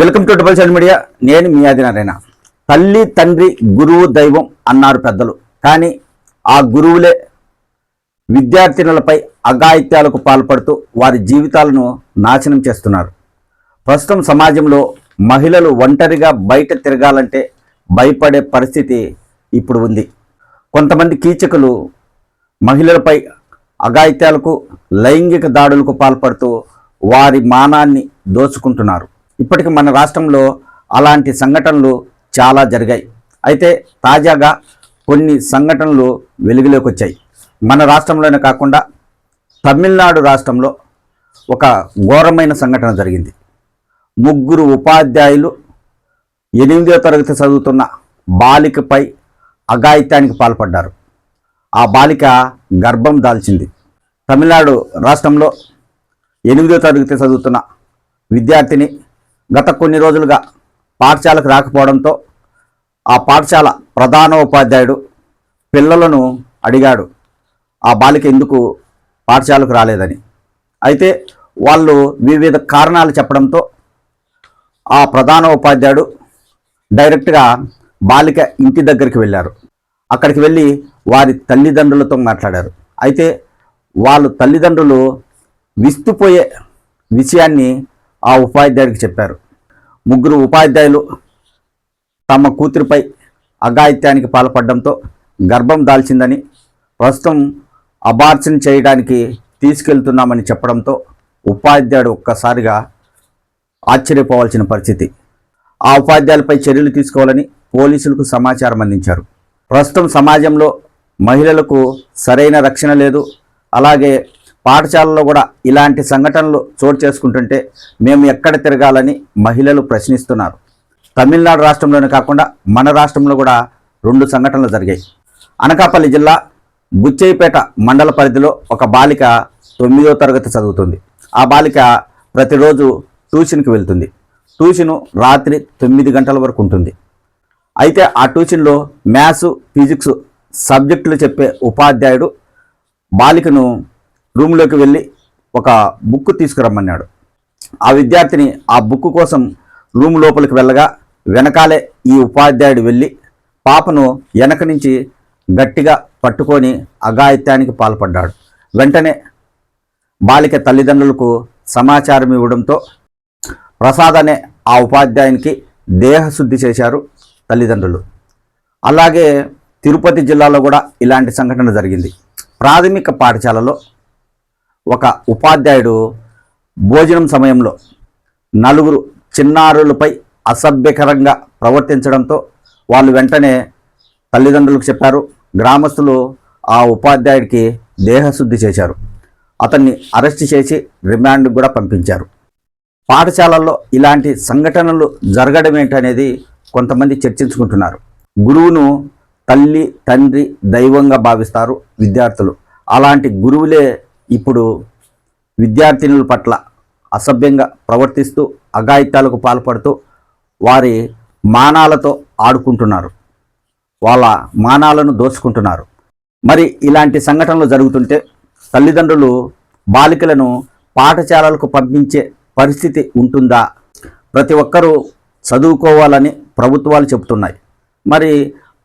Welcome to triple seven media. నేను మీ ఆదినారాయణ తల్లి తండ్రి గురువు దైవం అన్నారు పెద్దలు. కానీ ఆ గురువులే విద్యార్థినులపై అఘాయిత్యాలకు పాల్పడుతూ వారి జీవితాలను నాశనం చేస్తున్నారు. ప్రస్తుతం సమాజంలో మహిళలు ఒంటరిగా బయట తిరగాలంటే భయపడే పరిస్థితి ఇప్పుడు ఉంది. కొంతమంది కీచకులు మహిళలపై అఘాయిత్యాలకు లైంగిక దాడులకు పాల్పడుతూ వారి మానాన్ని దోచుకుంటున్నారు. ఇప్పటికి మన రాష్ట్రంలో అలాంటి సంఘటనలు చాలా జరిగాయి. అయితే తాజాగా కొన్ని సంఘటనలు వెలుగులోకి వచ్చాయి మన రాష్ట్రంలోనే కాకుండా తమిళనాడు రాష్ట్రంలో ఒక ఘోరమైన సంఘటన జరిగింది. ముగ్గురు ఉపాధ్యాయులు ఎనిమిదో తరగతి చదువుతున్న బాలికపై అఘాయిత్యానికి పాల్పడ్డారు. ఆ బాలిక గర్భం దాల్చింది. తమిళనాడు రాష్ట్రంలో ఎనిమిదో తరగతి చదువుతున్న విద్యార్థిని గత కొన్ని రోజులుగా పాఠశాలకు రాకపోవడంతో ఆ పాఠశాల ప్రధాన ఉపాధ్యాయుడు పిల్లలను అడిగాడు ఆ బాలిక ఎందుకు పాఠశాలకు రాలేదని? అయితే వాళ్ళు వివిధ కారణాలు చెప్పడంతో ఆ ప్రధాన ఉపాధ్యాయుడు డైరెక్ట్గా బాలిక ఇంటి దగ్గరికి వెళ్ళారు. అక్కడికి వెళ్ళి వారి తల్లిదండ్రులతో మాట్లాడారు. అయితే వాళ్ళు తల్లిదండ్రులు విస్తుపోయే విషయాన్ని ఆ ఉపాధ్యాయుడికి చెప్పారు. ముగ్గురు ఉపాధ్యాయులు తమ కూతురిపై అఘాయిత్యానికి పాల్పడడంతో గర్భం దాల్చిందని ప్రస్తుతం అబార్చన చేయడానికి తీసుకెళ్తున్నామని చెప్పడంతో ఉపాధ్యాయుడు ఒక్కసారిగా ఆశ్చర్యపోవాల్సిన పరిస్థితి. ఆ ఉపాధ్యాయులపై చర్యలు తీసుకోవాలని పోలీసులకు సమాచారం అందించారు. ప్రస్తుతం సమాజంలో మహిళలకు సరైన రక్షణ లేదు. అలాగే పాఠశాలలో కూడా ఇలాంటి సంఘటనలు చోటు చేసుకుంటుంటే మేము ఎక్కడ తిరగాలని మహిళలు ప్రశ్నిస్తున్నారు. తమిళనాడు రాష్ట్రంలోనే కాకుండా మన రాష్ట్రంలో కూడా రెండు సంఘటనలు జరిగాయి. అనకాపల్లి జిల్లా బుచ్చయ్యపేట మండల పరిధిలో ఒక బాలిక తొమ్మిదో తరగతి చదువుతుంది. ఆ బాలిక ప్రతిరోజు ట్యూషన్కి వెళ్తుంది. ట్యూషను రాత్రి తొమ్మిది గంటల వరకు ఉంటుంది. అయితే ఆ ట్యూషన్లో మ్యాథ్స్ ఫిజిక్స్ సబ్జెక్టులు చెప్పే ఉపాధ్యాయుడు బాలికను రూమ్లోకి వెళ్ళి ఒక బుక్ తీసుకురమ్మన్నాడు. ఆ విద్యార్థిని ఆ బుక్ కోసం రూమ్ లోపలికి వెళ్ళగా వెనకాలే ఈ ఉపాధ్యాయుడు వెళ్ళి పాపను వెనక నుంచి గట్టిగా పట్టుకొని అఘాయిత్యానికి పాల్పడ్డాడు. వెంటనే బాలిక తల్లిదండ్రులకు సమాచారం ఇవ్వడంతో ప్రసాద్ అనే ఆ ఉపాధ్యాయునికి దేహశుద్ధి చేశారు తల్లిదండ్రులు. అలాగే తిరుపతి జిల్లాలో కూడా ఇలాంటి సంఘటన జరిగింది. ప్రాథమిక పాఠశాలలో ఒక ఉపాధ్యాయుడు భోజనం సమయంలో నలుగురు చిన్నారులపై అసభ్యకరంగా ప్రవర్తించడంతో వాళ్ళు వెంటనే తల్లిదండ్రులకు చెప్పారు. గ్రామస్తులు ఆ ఉపాధ్యాయుడికి దేహశుద్ధి చేశారు. అతన్ని అరెస్ట్ చేసి రిమాండ్ కూడా పంపించారు. పాఠశాలల్లో ఇలాంటి సంఘటనలు జరగడం ఏంటనేది కొంతమంది చర్చించుకుంటున్నారు. గురువును తల్లి తండ్రి దైవంగా భావిస్తారు విద్యార్థులు. అలాంటి గురువులే ఇప్పుడు విద్యార్థినుల పట్ల అసభ్యంగా ప్రవర్తిస్తూ అఘాయిత్యాలకు పాల్పడుతూ వారి మానాలతో ఆడుకుంటున్నారు. వాళ్ళ మానాలను దోచుకుంటున్నారు. మరి ఇలాంటి సంఘటనలు జరుగుతుంటే తల్లిదండ్రులు బాలికలను పాఠశాలలకు పంపించే పరిస్థితి ఉంటుందా? ప్రతి ఒక్కరూ చదువుకోవాలని ప్రభుత్వాలు చెబుతున్నాయి. మరి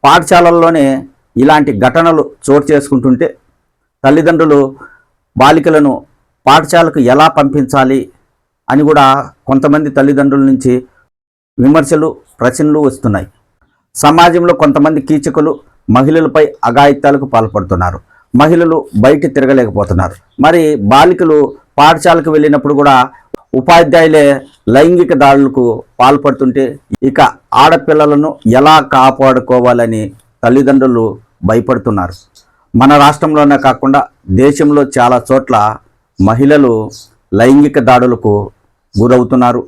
పాఠశాలల్లోనే ఇలాంటి ఘటనలు చోటు చేసుకుంటుంటే తల్లిదండ్రులు బాలికలను పాఠశాలకు ఎలా పంపించాలి అని కూడా కొంతమంది తల్లిదండ్రుల నుంచి విమర్శలు ప్రశ్నలు వస్తున్నాయి. సమాజంలో కొంతమంది కీచకులు మహిళలపై అఘాయిత్యాలకు పాల్పడుతున్నారు. మహిళలు బయట తిరగలేకపోతున్నారు. మరి బాలికలు పాఠశాలకు వెళ్ళినప్పుడు కూడా ఉపాధ్యాయులే లైంగిక దాడులకు పాల్పడుతుంటే ఇక ఆడపిల్లలను ఎలా కాపాడుకోవాలని తల్లిదండ్రులు భయపడుతున్నారు. మన రాష్ట్రంలోనే కాకుండా దేశంలో చాలా చోట్ల మహిళలు లైంగిక దాడులకు గురవుతున్నారు.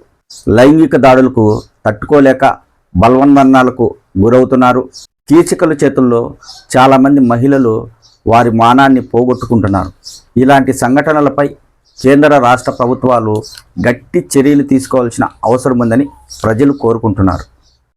లైంగిక దాడులకు తట్టుకోలేక బలవన్మరణాలకు గురవుతున్నారు. కీచకల చేతుల్లో చాలామంది మహిళలు వారి మానాన్ని పోగొట్టుకుంటున్నారు. ఇలాంటి సంఘటనలపై కేంద్ర రాష్ట్ర ప్రభుత్వాలు గట్టి చర్యలు తీసుకోవాల్సిన అవసరం ఉందని ప్రజలు కోరుకుంటున్నారు.